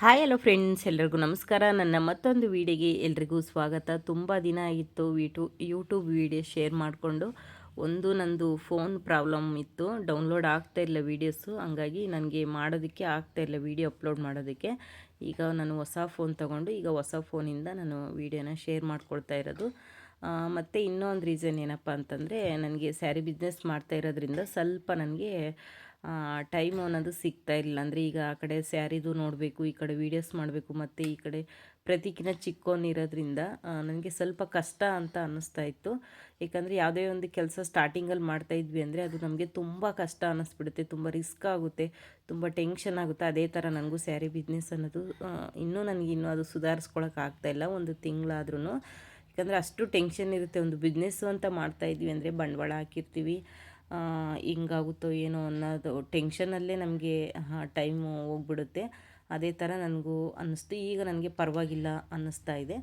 Hi, hello friends, ಎಲ್ರಿಗೂ ನಮಸ್ಕಾರ. ನನ್ನ ಮತ್ತೊಂದು ವೀಡಿಯೋಗೆ ಎಲ್ರಿಗೂ ಸ್ವಾಗತ. ತುಂಬ ದಿನ ಆಗಿತ್ತು ವಿಟು ಯೂಟ್ಯೂಬ್ ವೀಡಿಯೋ ಶೇರ್ ಮಾಡಿಕೊಂಡು. ಒಂದು ನಂದು ಫೋನ್ ಪ್ರಾಬ್ಲಮ್ ಇತ್ತು. ಡೌನ್ಲೋಡ್ ಆಗ್ತಾ ಇಲ್ಲ ವೀಡಿಯೋಸು ಹಂಗಾಗಿ ನನಗೆ ಮಾಡೋದಕ್ಕೆ ಆಗ್ತಾ ಇಲ್ಲ ವೀಡಿಯೋ ಅಪ್ಲೋಡ್ ಮಾಡೋದಕ್ಕೆ. ಈಗ ನಾನು ಹೊಸ ಫೋನ್ ತೊಗೊಂಡು, ಈಗ ಹೊಸ ಫೋನಿಂದ ನಾನು ವೀಡಿಯೋನ ಶೇರ್ ಮಾಡ್ಕೊಳ್ತಾ ಇರೋದು. ಮತ್ತು ಇನ್ನೊಂದು ರೀಸನ್ ಏನಪ್ಪ ಅಂತಂದರೆ, ನನಗೆ ಸ್ಯಾರಿ ಬಿಸ್ನೆಸ್ ಮಾಡ್ತಾ ಇರೋದ್ರಿಂದ ಸ್ವಲ್ಪ ನನಗೆ ಟೈಮ್ ಅನ್ನೋದು ಸಿಗ್ತಾ ಇಲ್ಲ. ಅಂದರೆ ಈಗ ಆ ಕಡೆ ಸ್ಯಾರಿದು ನೋಡಬೇಕು, ಈ ಕಡೆ ವೀಡಿಯೋಸ್ ಮಾಡಬೇಕು, ಮತ್ತು ಈ ಕಡೆ ಪ್ರತಿಕಿನ ಚಿಕ್ಕೋನಿರೋದ್ರಿಂದ ನನಗೆ ಸ್ವಲ್ಪ ಕಷ್ಟ ಅಂತ ಅನ್ನಿಸ್ತಾ ಇತ್ತು. ಏಕೆಂದರೆ ಯಾವುದೇ ಒಂದು ಕೆಲಸ ಸ್ಟಾರ್ಟಿಂಗಲ್ಲಿ ಮಾಡ್ತಾ ಇದ್ವಿ ಅಂದರೆ ಅದು ನಮಗೆ ತುಂಬ ಕಷ್ಟ ಅನ್ನಿಸ್ಬಿಡುತ್ತೆ, ತುಂಬ ರಿಸ್ಕ್ ಆಗುತ್ತೆ, ತುಂಬ ಟೆನ್ಷನ್ ಆಗುತ್ತೆ. ಅದೇ ಥರ ನನಗೂ ಸ್ಯಾರಿ ಬಿಸ್ನೆಸ್ ಅನ್ನೋದು ಇನ್ನೂ ನನಗೆ ಇನ್ನೂ ಅದು ಸುಧಾರಿಸ್ಕೊಳಕ್ಕೆ ಇಲ್ಲ ಒಂದು ತಿಂಗಳಾದ್ರೂ ಯಾಕಂದರೆ ಅಷ್ಟು ಟೆನ್ಷನ್ ಇರುತ್ತೆ. ಒಂದು ಬಿಸ್ನೆಸ್ಸು ಅಂತ ಮಾಡ್ತಾ ಇದ್ವಿ ಅಂದರೆ ಬಂಡವಾಳ ಹಾಕಿರ್ತೀವಿ ಹಿಂಗಾಗುತ್ತೋ ಏನೋ ಅನ್ನೋದು ಟೆನ್ಷನಲ್ಲೇ ನಮಗೆ ಟೈಮು ಹೋಗ್ಬಿಡುತ್ತೆ. ಅದೇ ಥರ ನನಗೂ ಅನ್ನಿಸ್ತು. ಈಗ ನನಗೆ ಪರವಾಗಿಲ್ಲ ಅನ್ನಿಸ್ತಾ ಇದೆ.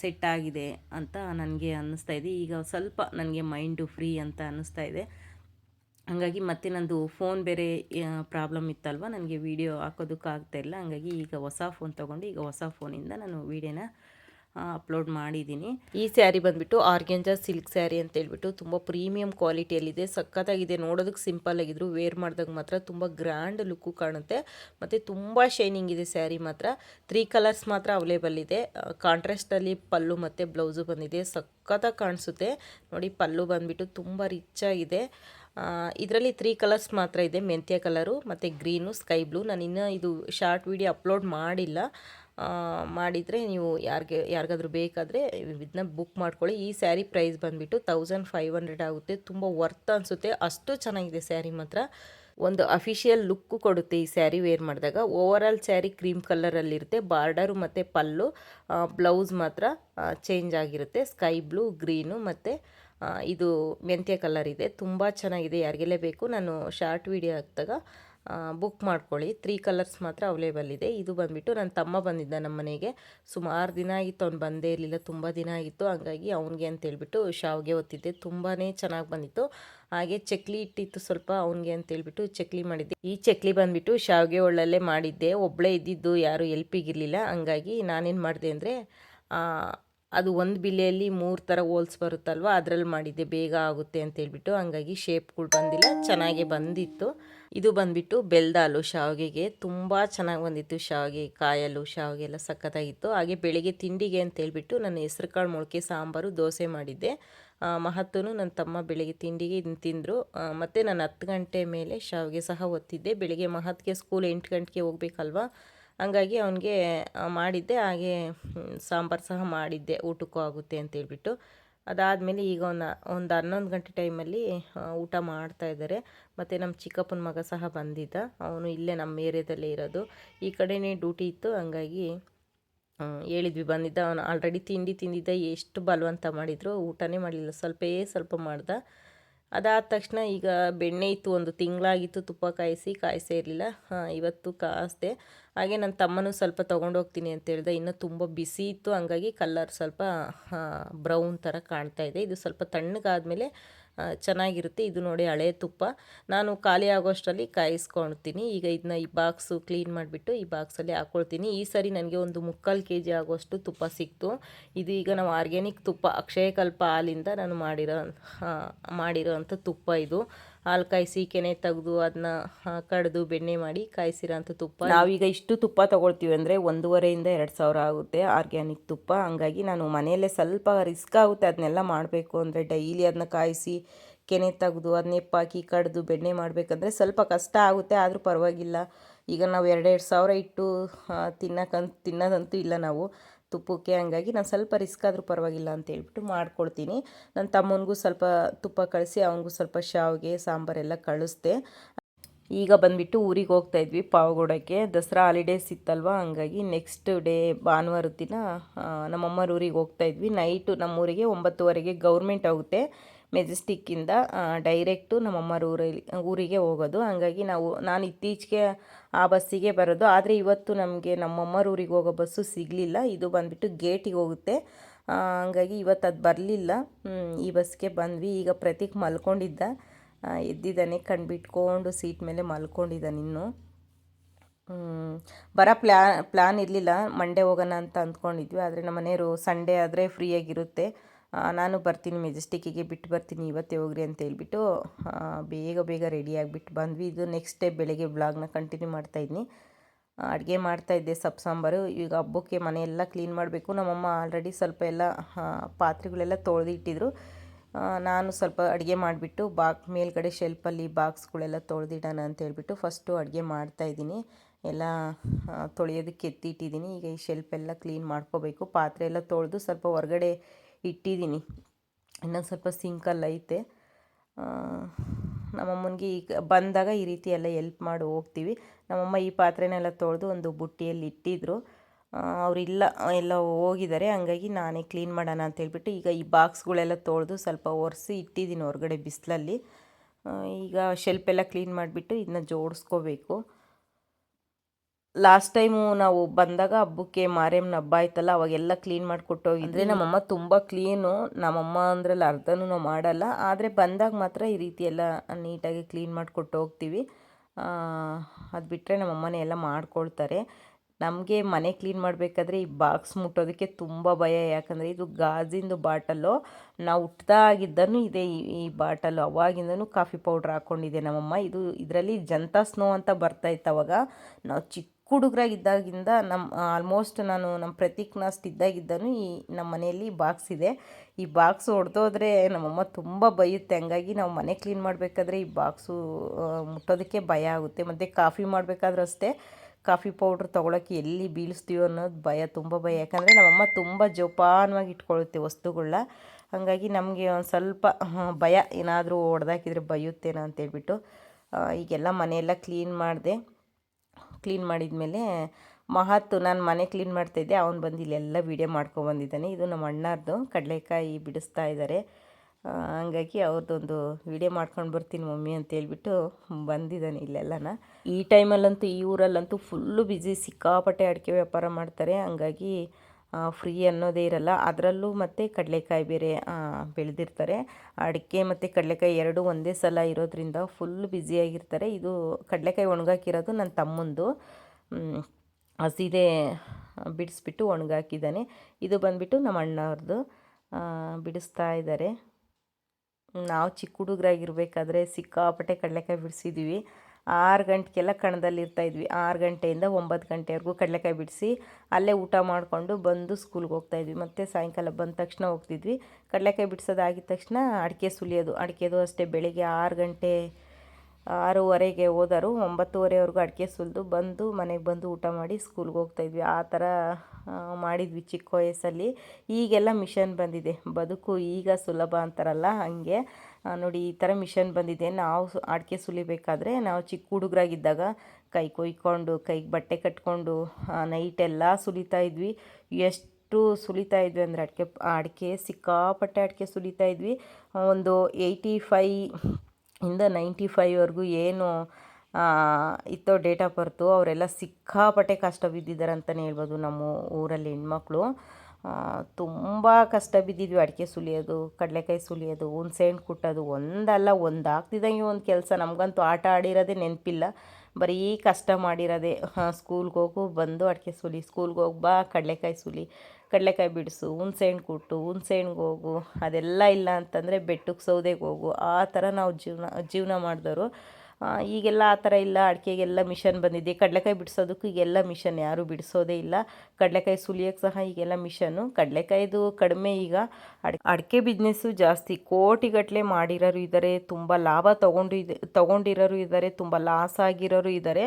ಸೆಟ್ ಆಗಿದೆ ಅಂತ ನನಗೆ ಅನ್ನಿಸ್ತಾ ಇದೆ. ಈಗ ಸ್ವಲ್ಪ ನನಗೆ ಮೈಂಡು ಫ್ರೀ ಅಂತ ಅನ್ನಿಸ್ತಾ ಇದೆ. ಹಾಗಾಗಿ ಮತ್ತೆ ನಂದು ಫೋನ್ ಬೇರೆ ಪ್ರಾಬ್ಲಮ್ ಇತ್ತಲ್ವ? ನನಗೆ ವೀಡಿಯೋ ಹಾಕೋದಕ್ಕಾಗ್ತಾ ಇಲ್ಲ. ಹಂಗಾಗಿ ಈಗ ಹೊಸ ಫೋನ್ ತೊಗೊಂಡು ಈಗ ಹೊಸ ಫೋನಿಂದ ನಾನು ವೀಡಿಯೋನ ಅಪ್ಲೋಡ್ ಮಾಡಿದ್ದೀನಿ. ಈ ಸ್ಯಾರಿ ಬಂದುಬಿಟ್ಟು ಆರ್ಗೆಂಜಾ ಸಿಲ್ಕ್ ಸ್ಯಾರಿ ಅಂತ ಹೇಳ್ಬಿಟ್ಟು ತುಂಬ ಪ್ರೀಮಿಯಂ ಕ್ವಾಲಿಟಿಯಲ್ಲಿದೆ ಸಖತ್ತಾಗಿದೆ ನೋಡೋದಕ್ಕೆ ಸಿಂಪಲ್ ಆಗಿದ್ರು ವೇರ್ ಮಾಡಿದಾಗ ಮಾತ್ರ ತುಂಬ ಗ್ರ್ಯಾಂಡ್ ಲುಕ್ಕು ಕಾಣುತ್ತೆ. ಮತ್ತು ತುಂಬ ಶೈನಿಂಗ್ ಇದೆ ಸ್ಯಾರಿ ಮಾತ್ರ. ತ್ರೀ ಕಲರ್ಸ್ ಮಾತ್ರ ಅವೈಲೇಬಲ್ ಇದೆ. ಕಾಂಟ್ರಾಸ್ಟಲ್ಲಿ ಪಲ್ಲು ಮತ್ತು ಬ್ಲೌಸು ಬಂದಿದೆ. ಸಖತ್ತಾಗಿ ಕಾಣಿಸುತ್ತೆ. ನೋಡಿ, ಪಲ್ಲು ಬಂದುಬಿಟ್ಟು ತುಂಬ ರಿಚ್ ಆಗಿದೆ. ಇದರಲ್ಲಿ ತ್ರೀ ಕಲರ್ಸ್ ಮಾತ್ರ ಇದೆ. ಮೆಂತ್ಯ ಕಲರು ಮತ್ತು ಗ್ರೀನು ಸ್ಕೈ ಬ್ಲೂ ನಾನು ಇನ್ನೂ ಇದು ಶಾರ್ಟ್ ವಿಡಿಯೋ ಅಪ್ಲೋಡ್ ಮಾಡಿಲ್ಲ. ಮಾಡಿದರೆ ನೀವು ಯಾರಿಗೆ, ಯಾರಿಗಾದ್ರೂ ಬೇಕಾದರೆ ಇದನ್ನ ಬುಕ್ ಮಾಡ್ಕೊಳ್ಳಿ. ಈ ಸ್ಯಾರಿ ಪ್ರೈಸ್ ಬಂದುಬಿಟ್ಟು ತೌಸಂಡ್ ಫೈವ್ ಹಂಡ್ರೆಡ್ ಆಗುತ್ತೆ. ತುಂಬ ವರ್ತ್ ಅನಿಸುತ್ತೆ. ಅಷ್ಟು ಚೆನ್ನಾಗಿದೆ ಸ್ಯಾರಿ ಮಾತ್ರ. ಒಂದು ಅಫಿಷಿಯಲ್ ಲುಕ್ಕು ಕೊಡುತ್ತೆ ಈ ಸ್ಯಾರಿ ವೇರ್ ಮಾಡಿದಾಗ. ಓವರ್ ಆಲ್ ಸ್ಯಾರಿ ಕ್ರೀಮ್ ಕಲರಲ್ಲಿರುತ್ತೆ ಬಾರ್ಡರು ಮತ್ತು ಪಲ್ಲು ಬ್ಲೌಸ್ ಮಾತ್ರ ಚೇಂಜ್ ಆಗಿರುತ್ತೆ. ಸ್ಕೈ ಬ್ಲೂ ಗ್ರೀನು ಮತ್ತು ಇದು ಮೆಂತ್ಯ ಕಲರ್ ಇದೆ. ತುಂಬ ಚೆನ್ನಾಗಿದೆ. ಯಾರಿಗೆಲ್ಲೇ ಬೇಕು, ನಾನು ಶಾರ್ಟ್ ವಿಡಿಯೋ ಹಾಕಿದಾಗ ಬುಕ್ ಮಾಡ್ಕೊಳ್ಳಿ. ತ್ರೀ ಕಲರ್ಸ್ ಮಾತ್ರ ಅವೈಲೇಬಲ್ ಇದೆ. ಇದು ಬಂದುಬಿಟ್ಟು ನನ್ನ ತಮ್ಮ ಬಂದಿದ್ದ ನಮ್ಮ ಮನೆಗೆ. ಸುಮಾರು ದಿನ ಆಗಿತ್ತು ಅವ್ನು ಬಂದೇ ಇರಲಿಲ್ಲ, ತುಂಬ ದಿನ ಆಗಿತ್ತು ಹಂಗಾಗಿ ಅವ್ನಿಗೆ ಅಂತೇಳ್ಬಿಟ್ಟು ಶಾವಿಗೆ ಒತ್ತಿದ್ದೆ. ತುಂಬಾ ಚೆನ್ನಾಗಿ ಬಂದಿತ್ತು. ಹಾಗೆ ಚಕ್ಲಿ ಇಟ್ಟಿತ್ತು ಸ್ವಲ್ಪ ಅವ್ನಿಗೆ ಅಂತೇಳ್ಬಿಟ್ಟು ಚಕ್ಲಿ ಮಾಡಿದ್ದೆ. ಈ ಚಕ್ಲಿ ಬಂದುಬಿಟ್ಟು ಶಾವಿಗೆ ಒಳ್ಳಲ್ಲೇ ಮಾಡಿದ್ದೆ. ಒಬ್ಬಳೇ ಇದ್ದಿದ್ದು ಯಾರು ಎಲ್ಪಿಗಿರಲಿಲ್ಲ ಹಂಗಾಗಿ ನಾನೇನು ಮಾಡಿದೆ ಅಂದರೆ ಅದು ಒಂದು ಬಿಲೆಯಲ್ಲಿ ಮೂರು ಥರ ಹೋಲ್ಸ್ ಬರುತ್ತಲ್ವ? ಅದರಲ್ಲಿ ಮಾಡಿದ್ದೆ ಬೇಗ ಆಗುತ್ತೆ ಅಂತ ಅಂತೇಳ್ಬಿಟ್ಟು ಹಂಗಾಗಿ ಶೇಪ್ಗಳು ಬಂದಿಲ್ಲ, ಚೆನ್ನಾಗೆ ಬಂದಿತ್ತು. ಇದು ಬಂದ್ಬಿಟ್ಟು ಬೆಲ್ದಾಲು ಶಾವಿಗೆಗೆ, ತುಂಬ ಚೆನ್ನಾಗಿ ಬಂದಿತ್ತು ಶಾವಿಗೆ, ಕಾಯಲು ಶಾವಿಗೆ ಎಲ್ಲ ಸಖತ್ತಾಗಿತ್ತು. ಹಾಗೆ ಬೆಳಿಗ್ಗೆ ತಿಂಡಿಗೆ ಅಂತೇಳ್ಬಿಟ್ಟು ನಾನು ಹೆಸ್ರು ಕಾಳು ಮೊಳಕೆ ಸಾಂಬಾರು ದೋಸೆ ಮಾಡಿದ್ದೆ. ಮಹತ್ತೂ ನನ್ನ ತಮ್ಮ ಬೆಳಿಗ್ಗೆ ತಿಂಡಿಗೆ ಇದನ್ನು ತಿಂದರು. ಮತ್ತು ನಾನು ಹತ್ತು ಗಂಟೆ ಮೇಲೆ ಶಾವಿಗೆ ಸಹ ಒತ್ತಿದ್ದೆ. ಬೆಳಿಗ್ಗೆ ಮಹತ್ಗೆ ಸ್ಕೂಲ್ ಎಂಟು ಗಂಟೆಗೆ ಹೋಗ್ಬೇಕಲ್ವ? ಹಂಗಾಗಿ ಅವನಿಗೆ ಮಾಡಿದ್ದೆ, ಹಾಗೆ ಸಾಂಬಾರು ಸಹ ಮಾಡಿದ್ದೆ, ಊಟಕ್ಕೂ ಆಗುತ್ತೆ ಅಂತೇಳ್ಬಿಟ್ಟು ಅದಾದಮೇಲೆ ಈಗ ಒಂದು ಒಂದು ಹನ್ನೊಂದು ಗಂಟೆ ಟೈಮಲ್ಲಿ ಊಟ ಮಾಡ್ತಾ ಇದ್ದಾರೆ. ಮತ್ತು ನಮ್ಮ ಚಿಕ್ಕಪ್ಪನ ಮಗ ಸಹ ಬಂದಿದ್ದ. ಅವನು ಇಲ್ಲೇ ನಮ್ಮ ಏರಿಯಾದಲ್ಲೇ ಇರೋದು. ಈ ಕಡೆನೇ ಡ್ಯೂಟಿ ಇತ್ತು. ಹಂಗಾಗಿ ಹೇಳಿದ್ವಿ, ಬಂದಿದ್ದ. ಅವನು ಆಲ್ರೆಡಿ ತಿಂಡಿ ತಿಂದಿದ್ದ. ಎಷ್ಟು ಬಲವಂತ ಮಾಡಿದ್ರು. ಊಟನೇ ಮಾಡಲಿಲ್ಲ. ಸ್ವಲ್ಪೇ ಸ್ವಲ್ಪ ಮಾಡ್ದ. ಅದಾದ ತಕ್ಷಣ ಈಗ ಬೆಣ್ಣೆ ಇತ್ತು ಒಂದು ತಿಂಗಳಾಗಿತ್ತು, ತುಪ್ಪ ಕಾಯಿಸಿ, ಕಾಯಿಸೇ ಇರಲಿಲ್ಲ. ಹಾಂ, ಇವತ್ತು ಕಾಯಿಸ್ದೆ. ಹಾಗೆ ನನ್ನ ತಮ್ಮನೂ ಸ್ವಲ್ಪ ತೊಗೊಂಡೋಗ್ತೀನಿ ಅಂತ ಹೇಳಿದೆ. ಇನ್ನೂ ತುಂಬ ಬಿಸಿ ಇತ್ತು, ಹಂಗಾಗಿ ಕಲ್ಲರ್ ಸ್ವಲ್ಪ ಬ್ರೌನ್ ಥರ ಕಾಣ್ತಾ ಇದೆ. ಇದು ಸ್ವಲ್ಪ ತಣ್ಣಗಾದಮೇಲೆ ಚೆನ್ನಾಗಿರುತ್ತೆ. ಇದು ನೋಡಿ ಹಳೆ ತುಪ್ಪ. ನಾನು ಖಾಲಿ ಆಗೋಷ್ಟರಲ್ಲಿ ಕಾಯಿಸ್ಕೊಳ್ತೀನಿ. ಈಗ ಇದನ್ನ ಈ ಬಾಕ್ಸು ಕ್ಲೀನ್ ಮಾಡಿಬಿಟ್ಟು ಈ ಬಾಕ್ಸಲ್ಲಿ ಹಾಕ್ಕೊಳ್ತೀನಿ ಈ ಸರಿ ನನಗೆ ಒಂದು ಮುಕ್ಕಾಲು ಕೆ ಜಿ ಆಗೋಷ್ಟು ತುಪ್ಪ ಸಿಕ್ತು. ಇದು ಈಗ ನಾವು ಆರ್ಗ್ಯಾನಿಕ್ ತುಪ್ಪ, ಅಕ್ಷಯಕಲ್ಪ ಹಾಲಿಂದ ನಾನು ಮಾಡಿರೋ ಮಾಡಿರೋ ತುಪ್ಪ ಇದು. ಹಾಲು ಕಾಯಿಸಿ ಕೆನೆ ತೆಗೆದು ಅದನ್ನ ಕಡಿದು ಬೆಣ್ಣೆ ಮಾಡಿ ಕಾಯಿಸಿರೋಂಥ ತುಪ್ಪ. ನಾವೀಗ ಇಷ್ಟು ತುಪ್ಪ ತೊಗೊಳ್ತೀವಿ ಅಂದರೆ ಒಂದೂವರೆಯಿಂದ ಎರಡು ಸಾವಿರ ಆಗುತ್ತೆ ಆರ್ಗ್ಯಾನಿಕ್ ತುಪ್ಪ. ಹಂಗಾಗಿ ನಾನು ಮನೆಯಲ್ಲೇ ಸ್ವಲ್ಪ ರಿಸ್ಕ್ ಆಗುತ್ತೆ ಅದನ್ನೆಲ್ಲ ಮಾಡಬೇಕು ಅಂದರೆ ಡೈಲಿ ಅದನ್ನ ಕಾಯಿಸಿ ಕೆನೆ ತೆಗೆದು ಅದನ್ನ ಎಪ್ಪಾಕಿ ಕಡ್ದು ಬೆಣ್ಣೆ ಮಾಡಬೇಕಂದ್ರೆ ಸ್ವಲ್ಪ ಕಷ್ಟ ಆಗುತ್ತೆ, ಆದರೂ ಪರವಾಗಿಲ್ಲ. ಈಗ ನಾವು ಎರಡೆರಡು ಸಾವಿರ ಇಟ್ಟು ತಿನ್ನಕ್ಕಂತ ತಿನ್ನೋದಂತೂ ಇಲ್ಲ ನಾವು. ತುಪ್ಪಕ್ಕೆ ಹಂಗಾಗಿ ನಾನು ಸ್ವಲ್ಪ ರಿಸ್ಕ್ ಆದರೂ ಪರವಾಗಿಲ್ಲ ಅಂತ ಹೇಳ್ಬಿಟ್ಟು ಮಾಡ್ಕೊಳ್ತೀನಿ. ನನ್ನ ತಮ್ಮನಿಗೂ ಸ್ವಲ್ಪ ತುಪ್ಪ ಕಳಿಸಿ, ಅವನಿಗೂ ಸ್ವಲ್ಪ ಶಾವಿಗೆ ಸಾಂಬಾರೆಲ್ಲ ಕಳಿಸ್ದೆ. ಈಗ ಬಂದುಬಿಟ್ಟು ಊರಿಗೆ ಹೋಗ್ತಾ ಇದ್ವಿ ಪಾವಗಡಕ್ಕೆ. ದಸರಾ ಹಾಲಿಡೇಸ್ ಇತ್ತಲ್ವ? ಹಂಗಾಗಿ ನೆಕ್ಸ್ಟ್ ಡೇ ಭಾನುವಾರ ದಿನ ನಮ್ಮಮ್ಮರ ಊರಿಗೆ ಹೋಗ್ತಾ ಇದ್ವಿ. ನೈಟು ನಮ್ಮೂರಿಗೆ ಒಂಬತ್ತುವರೆಗೆ ಗೌರ್ಮೆಂಟ್ ಹೋಗುತ್ತೆ. ಮೆಜೆಸ್ಟಿಕ್ಕಿಂದ ಡೈರೆಕ್ಟು ನಮ್ಮಮ್ಮರ ಊರಲ್ಲಿ ಊರಿಗೆ ಹೋಗೋದು. ಹಾಗಾಗಿ ನಾವು, ನಾನು ಇತ್ತೀಚೆಗೆ ಆ ಬಸ್ಸಿಗೆ ಬರೋದು. ಆದರೆ ಇವತ್ತು ನಮಗೆ ನಮ್ಮಮ್ಮರ ಊರಿಗೆ ಹೋಗೋ ಬಸ್ಸು ಸಿಗಲಿಲ್ಲ. ಇದು ಬಂದುಬಿಟ್ಟು ಗೇಟಿಗೆ ಹೋಗುತ್ತೆ. ಹಂಗಾಗಿ ಇವತ್ತು ಅದು ಬರಲಿಲ್ಲ. ಈ ಬಸ್ಗೆ ಬಂದ್ವಿ. ಈಗ ಪ್ರತೀಕ್ ಮಲ್ಕೊಂಡಿದ್ದ. ಎದ್ದಿದ್ದಾನೆ, ಕಣ್ಬಿಟ್ಕೊಂಡು ಸೀಟ್ ಮೇಲೆ ಮಲ್ಕೊಂಡಿದ್ದಾನೆ ಇನ್ನು. ಬರೋ ಪ್ಲ್ಯಾ ಪ್ಲ್ಯಾನ್ ಇರಲಿಲ್ಲ. ಮಂಡೇ ಹೋಗೋಣ ಅಂತ ಅಂದ್ಕೊಂಡಿದ್ವಿ. ಆದರೆ ನಮ್ಮ ಮನೆಯವರು ಸಂಡೇ ಆದರೆ ಫ್ರೀಯಾಗಿರುತ್ತೆ. ನಾನು ಬರ್ತೀನಿ ಮೆಜೆಸ್ಟಿಕ್ಕಿಗೆ ಬಿಟ್ಟು ಬರ್ತೀನಿ, ಇವತ್ತೇ ಹೋಗ್ರಿ ಅಂತ ಹೇಳ್ಬಿಟ್ಟು ಬೇಗ ಬೇಗ ರೆಡಿ ಆಗಿಬಿಟ್ಟು ಬಂದ್ವಿ. ಇದು ನೆಕ್ಸ್ಟ್ ಡೇ ಬೆಳಗ್ಗೆ ಬ್ಲಾಗ್ನ ಕಂಟಿನ್ಯೂ ಮಾಡ್ತಾಯಿದ್ನಿ ಅಡುಗೆ ಮಾಡ್ತಾಯಿದ್ದೆ ಸೊಪ್ಪು ಸಾಂಬಾರು. ಈಗ ಹಬ್ಬಕ್ಕೆ ಮನೆಯೆಲ್ಲ ಕ್ಲೀನ್ ಮಾಡಬೇಕು. ನಮ್ಮಮ್ಮ ಆಲ್ರೆಡಿ ಸ್ವಲ್ಪ ಎಲ್ಲ ಪಾತ್ರೆಗಳೆಲ್ಲ ತೊಳೆದು ಇಟ್ಟಿದ್ರು. ನಾನು ಸ್ವಲ್ಪ ಅಡುಗೆ ಮಾಡಿಬಿಟ್ಟು, ಬಾಕ್ ಮೇಲ್ಗಡೆ ಶೆಲ್ಫಲ್ಲಿ ಬಾಕ್ಸ್ಗಳೆಲ್ಲ ತೊಳೆದಿಡೋಣ ಅಂತ ಹೇಳ್ಬಿಟ್ಟು ಫಸ್ಟು ಅಡುಗೆ ಮಾಡ್ತಾಯಿದ್ದೀನಿ ಎಲ್ಲ ತೊಳೆಯೋದಕ್ಕೆ ಎತ್ತಿಟ್ಟಿದ್ದೀನಿ ಈಗ ಈ ಶೆಲ್ಫೆಲ್ಲ ಕ್ಲೀನ್ ಮಾಡ್ಕೋಬೇಕು. ಪಾತ್ರೆ ಎಲ್ಲ ತೊಳೆದು ಸ್ವಲ್ಪ ಹೊರಗಡೆ ಇಟ್ಟಿದ್ದೀನಿ. ಇನ್ನೊಂದು ಸ್ವಲ್ಪ ಸಿಂಕಲ್ಲಿ ಐತೆ. ಆ, ನಮ್ಮಮ್ಮನಿಗೆ ಈಗ ಬಂದಾಗ ಈ ರೀತಿ ಎಲ್ಲ ಎಲ್ಪ್ ಮಾಡಿ ಹೋಗ್ತೀವಿ. ನಮ್ಮಮ್ಮ ಈ ಪಾತ್ರೆನೆಲ್ಲ ತೊಳೆದು ಒಂದು ಬುಟ್ಟಿಯಲ್ಲಿ ಇಟ್ಟಿದ್ರು. ಅವರಿಲ್ಲ ಎಲ್ಲ ಹೋಗಿದ್ದಾರೆ. ಹಂಗಾಗಿ ನಾನೇ ಕ್ಲೀನ್ ಮಾಡೋಣ ಅಂತ ಹೇಳ್ಬಿಟ್ಟು ಈಗ ಈ ಬಾಕ್ಸ್ಗಳೆಲ್ಲ ತೊಳೆದು ಸ್ವಲ್ಪ ಒರೆಸಿ ಇಟ್ಟಿದ್ದೀನಿ ಹೊರಗಡೆ ಬಿಸಿಲಲ್ಲಿ. ಈಗ ಶೆಲ್ಫ್ ಎಲ್ಲ ಕ್ಲೀನ್ ಮಾಡಿಬಿಟ್ಟು ಇದನ್ನ ಜೋಡಿಸ್ಕೋಬೇಕು. ಲಾಸ್ಟ್ ಟೈಮು ನಾವು ಬಂದಾಗ ಹಬ್ಬಕ್ಕೆ ಮಾರಿಯಮ್ಮನ ಹಬ್ಬ ಆಯ್ತಲ್ಲ ಅವಾಗೆಲ್ಲ ಕ್ಲೀನ್ ಮಾಡಿಕೊಟ್ಟು ಅಂದರೆ ನಮ್ಮಮ್ಮ ತುಂಬ ಕ್ಲೀನು ನಮ್ಮಮ್ಮ ಅಂದ್ರಲ್ಲಿ ಅರ್ಧನೂ ನಾವು ಮಾಡಲ್ಲ. ಆದರೆ ಬಂದಾಗ ಮಾತ್ರ ಈ ರೀತಿ ಎಲ್ಲ ನೀಟಾಗಿ ಕ್ಲೀನ್ ಮಾಡಿಕೊಟ್ಟು ಹೋಗ್ತೀವಿ ಅದು ಬಿಟ್ಟರೆ ನಮ್ಮಮ್ಮನೇ ಎಲ್ಲ ಮಾಡ್ಕೊಳ್ತಾರೆ. ನಮಗೆ ಮನೆ ಕ್ಲೀನ್ ಮಾಡಬೇಕಾದ್ರೆ ಈ ಬಾಕ್ಸ್ ಮುಟ್ಟೋದಕ್ಕೆ ತುಂಬ ಭಯ. ಯಾಕಂದರೆ ಇದು ಗಾಜಿಂದು ಬಾಟಲು. ನಾವು ಹುಟ್ಟದಾಗಿದ್ದನೂ ಇದೆ ಈ ಈ ಬಾಟಲು. ಅವಾಗಿಂದನೂ ಕಾಫಿ ಪೌಡ್ರ್ ಹಾಕ್ಕೊಂಡಿದೆ ನಮ್ಮಮ್ಮ. ಇದು ಇದರಲ್ಲಿ ಜಂತಾ ಸ್ನೋ ಅಂತ ಬರ್ತಾಯಿತ್ತು ಅವಾಗ. ನಾವು ಚಿಕ್ಕ ಹುಡುಗರಾಗಿದ್ದಾಗಿಂದ ನಮ್ಮ ಆಲ್ಮೋಸ್ಟ್ ನಾನು ನಮ್ಮ ಪ್ರತೀಕ್ನ ಇದ್ದಾಗಿದ್ದನು ಈ ನಮ್ಮ ಮನೆಯಲ್ಲಿ ಬಾಕ್ಸ್ ಇದೆ. ಈ ಬಾಕ್ಸ್ ಹೊಡೆದೋದ್ರೆ ನಮ್ಮಮ್ಮ ತುಂಬ ಬೈಯುತ್ತೆ. ಹಂಗಾಗಿ ನಾವು ಮನೆ ಕ್ಲೀನ್ ಮಾಡಬೇಕಾದ್ರೆ ಈ ಬಾಕ್ಸು ಮುಟ್ಟೋದಕ್ಕೆ ಭಯ ಆಗುತ್ತೆ. ಮತ್ತು ಕಾಫಿ ಮಾಡಬೇಕಾದ್ರೂ ಅಷ್ಟೇ. ಕಾಫಿ ಪೌಡ್ರ್ ತೊಗೊಳಕ್ಕೆ ಎಲ್ಲಿ ಬೀಳಿಸ್ತೀವೋ ಅನ್ನೋದು ಭಯ, ತುಂಬ ಭಯ. ಯಾಕಂದರೆ ನಮ್ಮಮ್ಮ ತುಂಬ ಜೋಪಾನವಾಗಿ ಇಟ್ಕೊಳ್ಳುತ್ತೆ ವಸ್ತುಗಳನ್ನ ಹಾಗಾಗಿ ನಮಗೆ ಒಂದು ಸ್ವಲ್ಪ ಭಯ ಏನಾದರೂ ಹೊಡೆದಾಕಿದ್ರೆ ಬೈಯುತ್ತೇನೋ ಅಂತೇಳ್ಬಿಟ್ಟು ಈಗೆಲ್ಲ ಮನೆಯೆಲ್ಲ ಕ್ಲೀನ್ ಮಾಡಿದೆ. ಕ್ಲೀನ್ ಮಾಡಿದ್ಮೇಲೆ ಮಹತ್ತು ನಾನು ಮನೆ ಕ್ಲೀನ್ ಮಾಡ್ತಾಯಿದ್ದೆ ಅವ್ನು ಬಂದು ಇಲ್ಲೆಲ್ಲ ವೀಡಿಯೋ ಮಾಡ್ಕೊಬಂದಿದ್ದಾನೆ ಇದು ನಮ್ಮ ಅಣ್ಣಾರ್ದು. ಕಡಲೆಕಾಯಿ ಬಿಡಿಸ್ತಾ ಇದ್ದಾರೆ ಹಂಗಾಗಿ ಅವ್ರದ್ದೊಂದು ವಿಡಿಯೋ ಮಾಡ್ಕೊಂಡು ಬರ್ತೀನಿ ಮಮ್ಮಿ ಅಂತ ಹೇಳ್ಬಿಟ್ಟು ಬಂದಿದ್ದಾನೆ ಇಲ್ಲೆಲ್ಲನ. ಈ ಟೈಮಲ್ಲಂತೂ ಈ ಊರಲ್ಲಂತೂ ಫುಲ್ಲು ಬ್ಯುಸಿ ಸಿಕ್ಕಾಪಟ್ಟೆ ಅಡಿಕೆ ವ್ಯಾಪಾರ ಮಾಡ್ತಾರೆ. ಹಂಗಾಗಿ ಫ್ರೀ ಅನ್ನೋದೇ ಇರಲ್ಲ. ಅದರಲ್ಲೂ ಮತ್ತು ಕಡಲೆಕಾಯಿ ಬೇರೆ ಬೆಳೆದಿರ್ತಾರೆ. ಅಡಿಕೆ ಮತ್ತು ಕಡಲೆಕಾಯಿ ಎರಡೂ ಒಂದೇ ಸಲ ಇರೋದ್ರಿಂದ ಫುಲ್ ಬ್ಯುಸಿಯಾಗಿರ್ತಾರೆ ಇದು ಕಡಲೆಕಾಯಿ ಒಣಗಾಕಿರೋದು ನನ್ನ ತಮ್ಮಂದು. ಹಸಿದೆ ಬಿಡಿಸ್ಬಿಟ್ಟು ಒಣಗಾಕಿದ್ದಾನೆ. ಇದು ಬಂದುಬಿಟ್ಟು ನಮ್ಮ ಅಣ್ಣವ್ರದ್ದು ಬಿಡಿಸ್ತಾ ಇದ್ದಾರೆ. ನಾವು ಚಿಕ್ಕ ಹುಡುಗರಾಗಿರ್ಬೇಕಾದ್ರೆ ಸಿಕ್ಕಾಪಟ್ಟೆ ಕಡಲೆಕಾಯಿ ಬಿಡಿಸಿದ್ವಿ. ಆರು ಗಂಟೆಗೆಲ್ಲ ಕಣದಲ್ಲಿ ಇರ್ತಾಯಿದ್ವಿ ಆರು ಗಂಟೆಯಿಂದ ಒಂಬತ್ತು ಗಂಟೆವರೆಗೂ ಕಡಲೆಕಾಯಿ ಬಿಡಿಸಿ ಅಲ್ಲೇ ಊಟ ಮಾಡಿಕೊಂಡು ಬಂದು ಸ್ಕೂಲ್ಗೆ ಹೋಗ್ತಾಯಿದ್ವಿ ಮತ್ತು ಸಾಯಂಕಾಲ ಬಂದ ತಕ್ಷಣ ಹೋಗ್ತಿದ್ವಿ. ಕಡಲೆಕಾಯಿ ಬಿಡಿಸೋದಾಗಿದ ತಕ್ಷಣ ಅಡಿಕೆ ಸುಲಿಯೋದು. ಅಡಿಕೆದು ಅಷ್ಟೇ ಬೆಳಿಗ್ಗೆ ಆರು ಗಂಟೆ, ಆರೂವರೆಗೆ ಹೋದರು. ಒಂಬತ್ತುವರೆವರೆಗೂ ಅಡಿಕೆ ಸುಲಿದು ಬಂದು ಮನೆಗೆ ಬಂದು ಊಟ ಮಾಡಿ ಸ್ಕೂಲ್ಗೆ ಹೋಗ್ತಾಯಿದ್ವಿ ಆ ಥರ ಮಾಡಿದ್ವಿ ಚಿಕ್ಕ ವಯಸ್ಸಲ್ಲಿ. ಈಗೆಲ್ಲ ಮಿಷನ್ ಬಂದಿದೆ. ಬದುಕು ಈಗ ಸುಲಭ ಅಂತಾರಲ್ಲ ಹಾಗೆ. ನೋಡಿ, ಈ ಥರ ಮಿಷನ್ ಬಂದಿದೆ. ನಾವು ಅಡಿಕೆ ಸುಲಿಬೇಕಾದ್ರೆ ನಾವು ಚಿಕ್ಕ ಹುಡುಗರಾಗಿದ್ದಾಗ ಕೈ ಕೊಯ್ಕೊಂಡು, ಕೈಗೆ ಬಟ್ಟೆ ಕಟ್ಕೊಂಡು ಎಲ್ಲ ಸುಲಿತಾ ಇದ್ವಿ. ಎಷ್ಟು ಸುಲಿತಾ ಇದ್ವಿ ಅಂದರೆ ಅಡಿಕೆ ಅಡಿಕೆ, ಸಿಕ್ಕಾಪಟ್ಟೆ ಅಡಿಕೆ ಸುಲಿತಾ ಇದ್ವಿ. ಒಂದು ಏಯ್ಟಿ ಫೈ ಇಂದ ನೈಂಟಿ ಫೈವ್ವರೆಗೂ ಏನು ಇತ್ತೋ ಡೇಟ್ ಆಫ್ ಬರ್ತು, ಅವರೆಲ್ಲ ಸಿಕ್ಕಾಪಟ್ಟೆ ಕಷ್ಟ ಬಿದ್ದಿದ್ದಾರೆ ಅಂತಲೇ ಹೇಳ್ಬೋದು ನಮ್ಮ ಊರಲ್ಲಿ ಹೆಣ್ಮಕ್ಳು. ತುಂಬ ಕಷ್ಟ ಬಿದ್ದಿದ್ವಿ. ಅಡಿಕೆ ಸುಲಿಯೋದು, ಕಡಲೆಕಾಯಿ ಸುಲಿಯೋದು, ಹುಣ್ಸೆಹಣ್ಣು ಕುಟ್ಟೋದು, ಒಂದಲ್ಲ ಒಂದು ಆಗ್ತಿದ್ದಂಗೆ ಒಂದು ಕೆಲಸ. ನಮಗಂತೂ ಆಟ ಆಡಿರೋದೇ ನೆನಪಿಲ್ಲ. ಬರೀ ಕಷ್ಟ ಮಾಡಿರೋದೇ. ಸ್ಕೂಲ್ಗೆ ಹೋಗು, ಬಂದು ಅಡಿಕೆ ಸುಲಿ ಸ್ಕೂಲ್ಗೆ ಹೋಗಿ ಬಾ, ಕಡಲೆಕಾಯಿ ಸುಲಿ, ಕಡಲೆಕಾಯಿ ಬಿಡಿಸು, ಹುಣ್ಸೆಹಣ್ಣು ಕುಟ್ಟು, ಹುಣ್ಸೆಹಣ್ಣಿಗೆ ಹೋಗು, ಅದೆಲ್ಲ ಇಲ್ಲ ಅಂತಂದರೆ ಬೆಟ್ಟಕ್ಕೆ ಸೌದೆಗೆ ಹೋಗು. ಆ ಥರ ನಾವು ಜೀವನ ಜೀವನ ಮಾಡಿದವರು. ಈಗೆಲ್ಲ ಆ ಥರ ಇಲ್ಲ. ಅಡಿಕೆಗೆಲ್ಲ ಮಿಷನ್ ಬಂದಿದೆ. ಕಡಲೆಕಾಯಿ ಬಿಡಿಸೋದಕ್ಕೂ ಈಗೆಲ್ಲ ಮಿಷನ್ ಯಾರೂ ಬಿಡಿಸೋದೇ ಇಲ್ಲ. ಕಡಲೆಕಾಯಿ ಸುಲಿಯೋಕ್ಕೆ ಸಹ ಈಗೆಲ್ಲ ಮಿಷನ್ನು. ಕಡಲೆಕಾಯಿದು ಕಡಿಮೆ ಈಗ. ಅಡ್, ಅಡಿಕೆ ಬಿಸ್ನೆಸ್ಸು ಜಾಸ್ತಿ. ಕೋಟಿಗಟ್ಟಲೆ ಮಾಡಿರೋರು ಇದ್ದಾರೆ ತುಂಬ ಲಾಭ ತೊಗೊಂಡು, ತೊಗೊಂಡಿರೋರು ಇದ್ದಾರೆ ತುಂಬ ಲಾಸ್ ಆಗಿರೋರು ಇದ್ದಾರೆ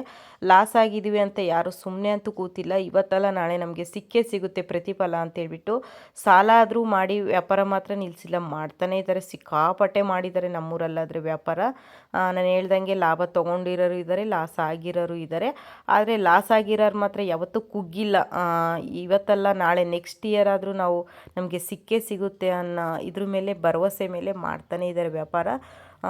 ಲಾಸ್ ಆಗಿದ್ದೀವಿ ಅಂತ ಯಾರು ಸುಮ್ಮನೆ ಅಂತೂ ಕೂತಿಲ್ಲ. ಇವತ್ತಲ್ಲ ನಾಳೆ ನಮಗೆ ಸಿಕ್ಕೇ ಸಿಗುತ್ತೆ ಪ್ರತಿಫಲ ಅಂತೇಳ್ಬಿಟ್ಟು ಸಾಲ ಆದರೂ ಮಾಡಿ ವ್ಯಾಪಾರ ಮಾತ್ರ ನಿಲ್ಲಿಸಿಲ್ಲ ಮಾಡ್ತಾನೇ ಇದ್ದಾರೆ ಸಿಕ್ಕಾಪಟ್ಟೆ ಮಾಡಿದ್ದಾರೆ ನಮ್ಮೂರಲ್ಲಾದರೆ ವ್ಯಾಪಾರ. ನಾನು ಹೇಳ್ದಂಗೆ ಲಾಭ ತೊಗೊಂಡಿರೋರು ಇದ್ದಾರೆ ಲಾಸ್ ಆಗಿರೋರು ಇದ್ದಾರೆ ಆದರೆ ಲಾಸ್ ಆಗಿರೋರು ಮಾತ್ರ ಯಾವತ್ತೂ ಕುಗ್ಗಿಲ್ಲ. ಇವತ್ತಲ್ಲ, ನಾಳೆ ನೆಕ್ಸ್ಟ್ ಇಯರ್ ಆದರೂ ನಾವು ನಮಗೆ ಸಿಕ್ಕೇ ಸಿಗುತ್ತೆ ಅನ್ನೋ ಇದ್ರ ಮೇಲೆ, ಭರವಸೆ ಮೇಲೆ ಮಾಡ್ತಾನೆ ಇದ್ದಾರೆ ವ್ಯಾಪಾರ.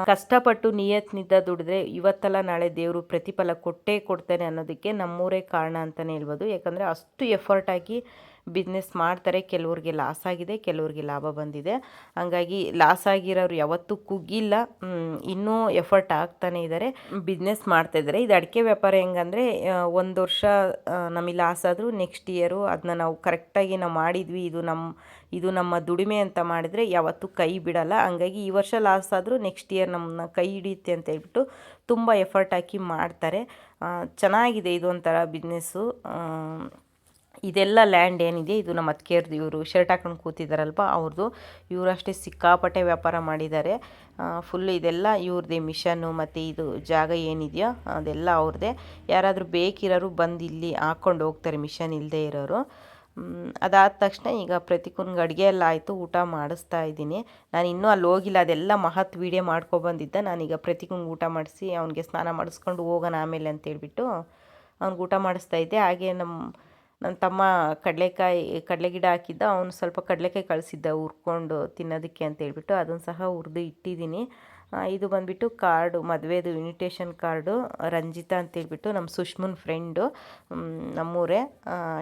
ಕಷ್ಟಪಟ್ಟು ನಿಯತ್ನಿಂದ ದುಡಿದ್ರೆ ಇವತ್ತಲ್ಲ, ನಾಳೆ ದೇವರು ಪ್ರತಿಫಲ ಕೊಟ್ಟೇ ಕೊಡ್ತಾನೆ ಅನ್ನೋದಕ್ಕೆ ನಮ್ಮೂರೇ ಕಾರಣ ಅಂತಲೇ ಹೇಳ್ಬೋದು. ಯಾಕಂದರೆ ಅಷ್ಟು ಎಫರ್ಟ್ ಹಾಕಿ ಬಿಸ್ನೆಸ್ ಮಾಡ್ತಾರೆ, ಕೆಲವ್ರಿಗೆ ಲಾಸ್ ಆಗಿದೆ, ಕೆಲವ್ರಿಗೆ ಲಾಭ ಬಂದಿದೆ. ಹಂಗಾಗಿ ಲಾಸ್ ಆಗಿರೋರು ಯಾವತ್ತೂ ಕುಗ್ಗಿಲ್ಲ. ಇನ್ನೂ ಎಫರ್ಟ್ ಆಗ್ತಾನೆ ಇದ್ದಾರೆ ಬಿಸ್ನೆಸ್ ಮಾಡ್ತಾ ಇದ್ದಾರೆ ಇದು ಅಡಿಕೆ ವ್ಯಾಪಾರ ಹೆಂಗಂದರೆ ಒಂದು ವರ್ಷ ನಮಗೆ ಲಾಸ್ ಆದರೂ ನೆಕ್ಸ್ಟ್ ಇಯರು ಅದನ್ನ ನಾವು ಕರೆಕ್ಟಾಗಿ ನಾವು ಮಾಡಿದ್ವಿ. ಇದು ನಮ್ಮ ಇದು ನಮ್ಮ ದುಡಿಮೆ ಅಂತ ಮಾಡಿದರೆ ಯಾವತ್ತೂ ಕೈ ಬಿಡಲ್ಲ. ಹಂಗಾಗಿ ಈ ವರ್ಷ ಲಾಸ್ ಆದರೂ ನೆಕ್ಸ್ಟ್ ಇಯರ್ ನಮ್ಮನ್ನ ಕೈ ಹಿಡಿಯುತ್ತೆ ಅಂತ ಹೇಳ್ಬಿಟ್ಟು ತುಂಬ ಎಫರ್ಟ್ ಹಾಕಿ ಮಾಡ್ತಾರೆ. ಚೆನ್ನಾಗಿದೆ ಇದು ಒಂಥರ ಬಿಸ್ನೆಸ್ಸು ಇದೆಲ್ಲ ಲ್ಯಾಂಡ್ ಏನಿದೆ, ಇದು ನಮ್ಮ ಅತ್ತಿಗೆಯವ್ರದ್ದು, ಇವರು ಶರ್ಟ್ ಹಾಕೊಂಡು ಕೂತಿದ್ದಾರಲ್ವ ಅವ್ರದ್ದು. ಇವರು ಅಷ್ಟೇ ಸಿಕ್ಕಾಪಟ್ಟೆ ವ್ಯಾಪಾರ ಮಾಡಿದ್ದಾರೆ. ಫುಲ್ ಇದೆಲ್ಲ ಇವ್ರದ್ದೇ ಮಿಷನ್ನು ಮತ್ತು ಇದು ಜಾಗ ಏನಿದೆಯೋ ಅದೆಲ್ಲ ಅವ್ರದ್ದೇ. ಯಾರಾದರೂ ಬೇಕಿರೋರು ಬಂದು ಇಲ್ಲಿ ಹಾಕ್ಕೊಂಡು ಹೋಗ್ತಾರೆ ಮಿಷನ್ ಇಲ್ಲದೆ ಇರೋರು. ಅದಾದ ತಕ್ಷಣ ಈಗ ಪ್ರತಿಕೂನ್ಗೆ ಅಡುಗೆ ಎಲ್ಲ ಆಯಿತು, ಊಟ ಮಾಡಿಸ್ತಾ ಇದ್ದೀನಿ. ನಾನು ಇನ್ನೂ ಅಲ್ಲಿ ಹೋಗಿಲ್ಲ, ಅದೆಲ್ಲ ಮಹತ್ ವೀಡಿಯೋ ಮಾಡ್ಕೊಬಂದಿದ್ದೆ. ನಾನೀಗ ಪ್ರತಿಕೂನ್ಗೆ ಊಟ ಮಾಡಿಸಿ, ಅವನಿಗೆ ಸ್ನಾನ ಮಾಡಿಸ್ಕೊಂಡು ಹೋಗೋಣ ಆಮೇಲೆ ಅಂತೇಳ್ಬಿಟ್ಟು ಅವ್ನಿಗೆ ಊಟ ಮಾಡಿಸ್ತಾ ಇದ್ದೆ. ಹಾಗೆ ನಮ್ಮ ನನ್ನ ತಮ್ಮ ಕಡಲೆಕಾಯಿ ಕಡಲೆ ಗಿಡ ಹಾಕಿದ್ದ, ಅವನು ಸ್ವಲ್ಪ ಕಡಲೆಕಾಯಿ ಕಳಿಸಿದ್ದ ಹುರ್ಕೊಂಡು ತಿನ್ನೋದಕ್ಕೆ ಅಂತ ಹೇಳ್ಬಿಟ್ಟು ಅದನ್ನು ಸಹ ಹುರಿದು ಇಟ್ಟಿದ್ದೀನಿ. ಇದು ಬಂದುಬಿಟ್ಟು ಕಾರ್ಡು, ಮದುವೆದು ಇನ್ವಿಟೇಷನ್ ಕಾರ್ಡು, ರಂಜಿತಾ ಅಂತೇಳ್ಬಿಟ್ಟು ನಮ್ಮ ಸುಷ್ಮನ್ ಫ್ರೆಂಡು ನಮ್ಮೂರೇ.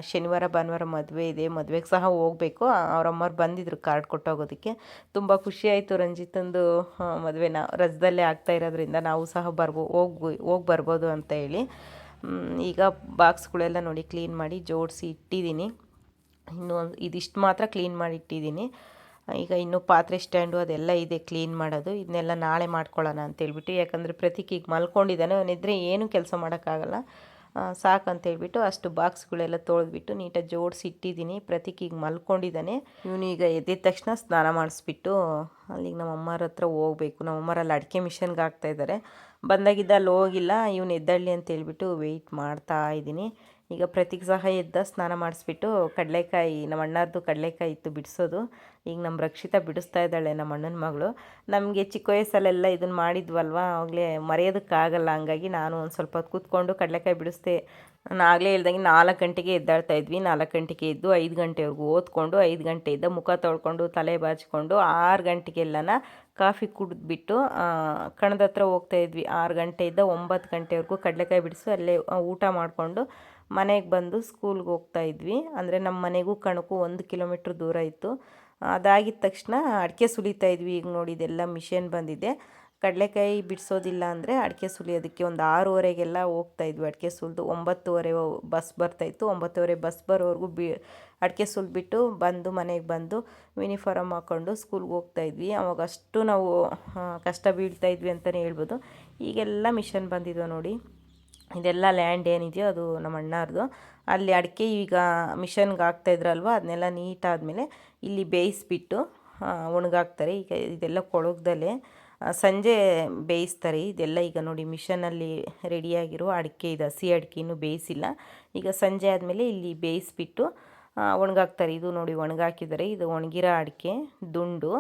ಶನಿವಾರ, ಭಾನುವಾರ ಮದುವೆ ಇದೆ, ಮದುವೆಗೆ ಸಹ ಹೋಗಬೇಕು. ಅವರಮ್ಮವ್ರು ಬಂದಿದ್ರು ಕಾರ್ಡ್ ಕೊಟ್ಟೋಗೋದಕ್ಕೆ. ತುಂಬ ಖುಷಿಯಾಯಿತು ರಂಜಿತಂದು ಮದುವೆನ. ರಜದಲ್ಲೇ ಆಗ್ತಾ ಇರೋದ್ರಿಂದ ನಾವು ಸಹ ಬರ್ಬೋ ಹೋಗಿ ಹೋಗಿ ಬರ್ಬೋದು ಅಂತ ಹೇಳಿ. ಈಗ ಬಾಕ್ಸ್ಗಳೆಲ್ಲ ನೋಡಿ ಕ್ಲೀನ್ ಮಾಡಿ ಜೋಡಿಸಿ ಇಟ್ಟಿದ್ದೀನಿ. ಇನ್ನು ಇದಿಷ್ಟು ಮಾತ್ರ ಕ್ಲೀನ್ ಮಾಡಿ ಇಟ್ಟಿದ್ದೀನಿ. ಈಗ ಇನ್ನು ಪಾತ್ರೆ ಸ್ಟ್ಯಾಂಡು ಅದೆಲ್ಲ ಇದೆ ಕ್ಲೀನ್ ಮಾಡೋದು. ಇದನ್ನೆಲ್ಲ ನಾಳೆ ಮಾಡ್ಕೊಳ್ಳೋಣ ಅಂತೇಳ್ಬಿಟ್ಟು, ಯಾಕಂದರೆ ಪ್ರತೀಕ್ ಈಗ ಮಲ್ಕೊಂಡಿದ್ದಾನೆ. ಅವನಿದ್ರೆ ಏನೂ ಕೆಲಸ ಮಾಡೋಕ್ಕಾಗಲ್ಲ. ಸಾಕಂತೇಳ್ಬಿಟ್ಟು ಅಷ್ಟು ಬಾಕ್ಸ್ಗಳೆಲ್ಲ ತೊಳೆದ್ಬಿಟ್ಟು ನೀಟಾಗಿ ಜೋಡಿಸಿ ಇಟ್ಟಿದ್ದೀನಿ ಪ್ರತೀಕ್ ಈಗ ಮಲ್ಕೊಂಡಿದ್ದಾನೆ. ಇವನು ಈಗ ಎದ್ದಿದ ತಕ್ಷಣ ಸ್ನಾನ ಮಾಡಿಸ್ಬಿಟ್ಟು ಅಲ್ಲಿಗೆ ನಮ್ಮ ಅಮ್ಮರ ಹತ್ರ ಹೋಗ್ಬೇಕು. ನಮ್ಮ ಅಮ್ಮರಲ್ಲಿ ಅಡಿಕೆ ಮಿಷನ್ಗೆ ಹಾಕ್ತಾ ಇದ್ದಾರೆ ಬಂದಾಗಿದ್ದ ಅಲ್ಲಿ ಹೋಗಿಲ್ಲ. ಇವನು ಎದ್ದಳ್ಳಿ ಅಂತ ಹೇಳ್ಬಿಟ್ಟು ವೆಯ್ಟ್ ಮಾಡ್ತಾ ಇದ್ದೀನಿ. ಈಗ ಪ್ರತೀಕ್ ಸಹ ಎದ್ದ ಸ್ನಾನ ಮಾಡಿಸ್ಬಿಟ್ಟು ಕಡಲೆಕಾಯಿ, ನಮ್ಮ ಅಣ್ಣಾರ್ದು ಕಡಲೆಕಾಯಿ ಇತ್ತು ಬಿಡಿಸೋದು. ಈಗ ನಮ್ಮ ರಕ್ಷಿತಾ ಬಿಡಿಸ್ತಾ ಇದ್ದಾಳೆ, ನಮ್ಮ ಅಣ್ಣನ ಮಗಳು. ನಮಗೆ ಚಿಕ್ಕ ವಯಸ್ಸಲ್ಲೆಲ್ಲ ಇದನ್ನು ಮಾಡಿದ್ವಲ್ವ? ಆಗಲೇ ಮರೆಯೋದಕ್ಕಾಗಲ್ಲ. ಹಂಗಾಗಿ ನಾನು ಒಂದು ಸ್ವಲ್ಪ ಹೊತ್ತು ಕೂತ್ಕೊಂಡು ಕಡಲೆಕಾಯಿ ಬಿಡಿಸ್ದೆ. ನಾನು ಆಗಲೇ ಹೇಳ್ದಂಗೆ ನಾಲ್ಕು ಗಂಟೆಗೆ ಎದ್ದಾಳ್ತಾ ಇದ್ವಿ. ನಾಲ್ಕು ಗಂಟೆಗೆ ಎದ್ದು ಐದು ಗಂಟೆವರೆಗೂ ಓದ್ಕೊಂಡು ಐದು ಗಂಟೆಯಿಂದ ಮುಖ ತೊಳ್ಕೊಂಡು, ತಲೆ ಬಾಚಿಕೊಂಡು ಆರು ಗಂಟೆಗೆಲ್ಲನ ಕಾಫಿ ಕುಡಿದ್ಬಿಟ್ಟು ಕಣದ ಹತ್ರ ಹೋಗ್ತಾ ಇದ್ವಿ. ಆರು ಗಂಟೆಯಿಂದ ಒಂಬತ್ತು ಗಂಟೆವರೆಗೂ ಕಡಲೆಕಾಯಿ ಬಿಡಿಸು ಅಲ್ಲೇ ಊಟ ಮಾಡಿಕೊಂಡು ಮನೆಗೆ ಬಂದು ಸ್ಕೂಲ್ಗೆ ಹೋಗ್ತಾ ಇದ್ವಿ. ಅಂದರೆ ನಮ್ಮ ಮನೆಗೂ ಕಣಕ್ಕೂ ಒಂದು ಕಿಲೋಮೀಟ್ರ್ ದೂರ ಇತ್ತು. ಅದಾಗಿದ ತಕ್ಷಣ ಅಡಿಕೆ ಸುಲಿತಾ ಇದ್ವಿ. ಈಗ ನೋಡಿ ಇದೆಲ್ಲ ಮಿಷನ್ ಬಂದಿದೆ. ಕಡಲೆಕಾಯಿ ಬಿಡಿಸೋದಿಲ್ಲ ಅಂದರೆ ಅಡಿಕೆ ಸುಲಿಯೋದಕ್ಕೆ ಒಂದು ಆರೂವರೆಗೆಲ್ಲ ಹೋಗ್ತಾ ಇದ್ವಿ. ಅಡಿಕೆ ಸುಲಿದು ಒಂಬತ್ತುವರೆ ಬಸ್ ಬರ್ತಾಯಿತ್ತು ಒಂಬತ್ತುವರೆ ಬಸ್ ಬರೋವರೆಗೂ ಬಿ, ಅಡಿಕೆ ಸುಲಿಬಿಟ್ಟು ಬಂದು ಮನೆಗೆ ಬಂದು ಯೂನಿಫಾರಮ್ ಹಾಕ್ಕೊಂಡು ಸ್ಕೂಲ್ಗೆ ಹೋಗ್ತಾ ಇದ್ವಿ. ಅವಾಗ ಅಷ್ಟು ನಾವು ಕಷ್ಟ ಬೀಳ್ತಾ ಇದ್ವಿ ಅಂತಲೇ ಹೇಳ್ಬೋದು. ಈಗೆಲ್ಲ ಮಿಷನ್ ಬಂದಿದ್ವು ನೋಡಿ. ಇದೆಲ್ಲ ಲ್ಯಾಂಡ್ ಏನಿದೆಯೋ ಅದು ನಮ್ಮ ಅಣ್ಣಾರ್ದು. ಅಲ್ಲಿ ಅಡಿಕೆ ಈಗ ಮಿಷನ್ಗೆ ಹಾಕ್ತಾ ಇದ್ರಲ್ವ, ಅದನ್ನೆಲ್ಲ ನೀಟಾದಮೇಲೆ ಇಲ್ಲಿ ಬೇಯಿಸ್ಬಿಟ್ಟು ಒಣಗಾಕ್ತಾರೆ. ಈಗ ಇದೆಲ್ಲ ಕೊಳಗದಲ್ಲೇ ಸಂಜೆ ಬೇಯಿಸ್ತಾರೆ. ಇದೆಲ್ಲ ಈಗ ನೋಡಿ ಮಿಷನಲ್ಲಿ ರೆಡಿಯಾಗಿರೋ ಅಡಿಕೆ ಇದು. ಹಸಿ ಅಡಿಕೆ ಬೇಯಿಸಿಲ್ಲ. ಈಗ ಸಂಜೆ ಆದಮೇಲೆ ಇಲ್ಲಿ ಬೇಯಿಸ್ಬಿಟ್ಟು ಒಣಗಾಕ್ತಾರೆ. ಇದು ನೋಡಿ ಒಣಗಾಕಿದ್ದಾರೆ. ಇದು ಒಣಗಿರೋ ಅಡಿಕೆ, ದುಂಡು.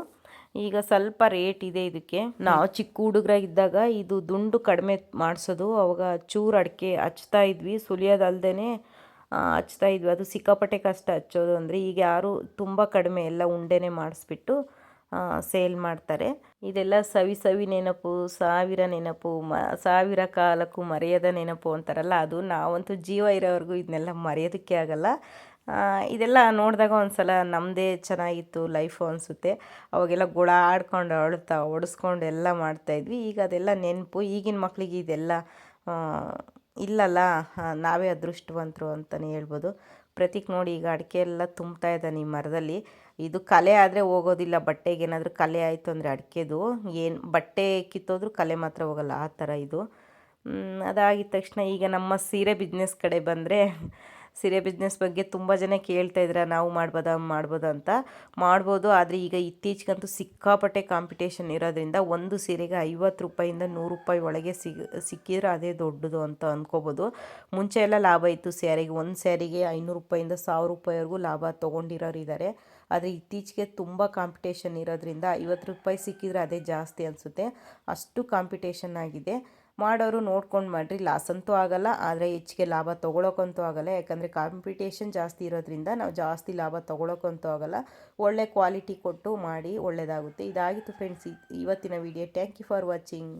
ಈಗ ಸ್ವಲ್ಪ ರೇಟ್ ಇದೆ ಇದಕ್ಕೆ. ನಾವು ಚಿಕ್ಕ ಹುಡುಗರಾಗಿದ್ದಾಗ ಇದು ದುಂಡು ಕಡಿಮೆ ಮಾಡಿಸೋದು. ಅವಾಗ ಚೂರು ಅಡಿಕೆ ಹಚ್ತಾ ಇದ್ವಿ. ಸುಲಿಯೋದಲ್ದೇ ಹಚ್ತಾ ಇದ್ವಿ. ಅದು ಸಿಕ್ಕಾಪಟ್ಟೆ ಕಷ್ಟ ಹಚ್ಚೋದು ಅಂದರೆ ಈಗ ಯಾರು ತುಂಬ ಕಡಿಮೆ ಎಲ್ಲ ಉಂಡೆನೇ ಮಾಡಿಸ್ಬಿಟ್ಟು ಸೇಲ್ ಮಾಡ್ತಾರೆ. ಇದೆಲ್ಲ ಸವಿ ಸವಿ ನೆನಪು ಸಾವಿರ ನೆನಪು ಮ ಸಾವಿರ ಕಾಲಕ್ಕೂ ಮರೆಯದ ನೆನಪು ಅಂತಾರಲ್ಲ ಅದು ನಾವಂತೂ ಜೀವ ಇರೋವರೆಗೂ ಇದನ್ನೆಲ್ಲ ಮರೆಯೋದಕ್ಕೆ ಆಗಲ್ಲ. ಇದೆಲ್ಲ ನೋಡಿದಾಗ ಒಂದ್ಸಲ ನಮ್ಮದೇ ಚೆನ್ನಾಗಿತ್ತು ಲೈಫು ಅನಿಸುತ್ತೆ. ಅವಾಗೆಲ್ಲ ಗುಳ ಆಡ್ಕೊಂಡು ಅಳ್ತಾ ಹೊಡೆಸ್ಕೊಂಡು ಎಲ್ಲ ಮಾಡ್ತಾಯಿದ್ವಿ ಈಗ ಅದೆಲ್ಲ ನೆನಪು. ಈಗಿನ ಮಕ್ಕಳಿಗೆ ಇದೆಲ್ಲ ಇಲ್ಲಲ್ಲ ನಾವೇ ಅದೃಷ್ಟವಂತರು ಅಂತಲೇ ಹೇಳ್ಬೋದು. ಪ್ರತೀಕ್ ನೋಡಿ ಈಗ ಅಡಿಕೆ ಎಲ್ಲ ತುಂಬ್ತಾ ಇದ್ದಾನೆ ಈ ಮರದಲ್ಲಿ. ಇದು ಕಲೆ ಆದರೆ ಹೋಗೋದಿಲ್ಲ. ಬಟ್ಟೆಗೆ ಏನಾದರೂ ಕಲೆ ಆಯಿತು ಅಂದರೆ ಅಡಿಕೆದು. ಏನು, ಬಟ್ಟೆ ಕಿತ್ತೋದ್ರೂ ಕಲೆ ಮಾತ್ರ ಹೋಗಲ್ಲ. ಆ ಥರ ಇದು. ಅದಾಗಿದ ತಕ್ಷಣ ಈಗ ನಮ್ಮ ಸೀರೆ ಬಿಸ್ನೆಸ್ ಕಡೆ ಬಂದರೆ ಸೀರೆ ಬಿಸ್ನೆಸ್ ಬಗ್ಗೆ ತುಂಬ ಜನ ಕೇಳ್ತಾ ಇದ್ರೆ ನಾವು ಮಾಡ್ಬೋದಾ ಮಾಡ್ಬೋದಾ ಅಂತ ಮಾಡ್ಬೋದು. ಆದರೆ ಈಗ ಇತ್ತೀಚೆಗಂತೂ ಸಿಕ್ಕಾಪಟ್ಟೆ ಕಾಂಪಿಟೇಷನ್ ಇರೋದ್ರಿಂದ ಒಂದು ಸೀರೆಗೆ ಐವತ್ತು ರೂಪಾಯಿಂದ ನೂರು ರೂಪಾಯಿ ಒಳಗೆ ಸಿಕ್ಕಿದ್ರೆ ಅದೇ ದೊಡ್ಡದು ಅಂತ ಅಂದ್ಕೋಬೋದು ಮುಂಚೆ ಎಲ್ಲ ಲಾಭ ಇತ್ತು ಸ್ಯಾರಿಗೆ. ಒಂದು ಸ್ಯಾರಿಗೆ ಐನೂರು ರೂಪಾಯಿಂದ ಸಾವಿರ ರೂಪಾಯಿವರೆಗೂ ಲಾಭ ತೊಗೊಂಡಿರೋರು ಇದ್ದಾರೆ ಆದರೆ ಇತ್ತೀಚೆಗೆ ತುಂಬ ಕಾಂಪಿಟೇಷನ್ ಇರೋದ್ರಿಂದ ಐವತ್ತು ರೂಪಾಯಿ ಸಿಕ್ಕಿದ್ರೆ ಅದೇ ಜಾಸ್ತಿ ಅನಿಸುತ್ತೆ. ಅಷ್ಟು ಕಾಂಪಿಟೇಷನ್ ಆಗಿದೆ. ಮಾಡೋರು ನೋಡ್ಕೊಂಡು ಮಾಡಿರಿ. ಲಾಸ್ ಅಂತೂ ಆಗಲ್ಲ, ಆದರೆ ಹೆಚ್ಚಿಗೆ ಲಾಭ ತೊಗೊಳಕ್ಕಂತೂ ಆಗಲ್ಲ. ಯಾಕಂದರೆ ಕಾಂಪಿಟೇಷನ್ ಜಾಸ್ತಿ ಇರೋದ್ರಿಂದ ನಾವು ಜಾಸ್ತಿ ಲಾಭ ತೊಗೊಳಕ್ಕಂತೂ ಆಗಲ್ಲ. ಒಳ್ಳೆ ಕ್ವಾಲಿಟಿ ಕೊಟ್ಟು ಮಾಡಿ ಒಳ್ಳೆಯದಾಗುತ್ತೆ ಇದಾಗಿತ್ತು ಫ್ರೆಂಡ್ಸ್ ಇವತ್ತಿನ video thank you for watching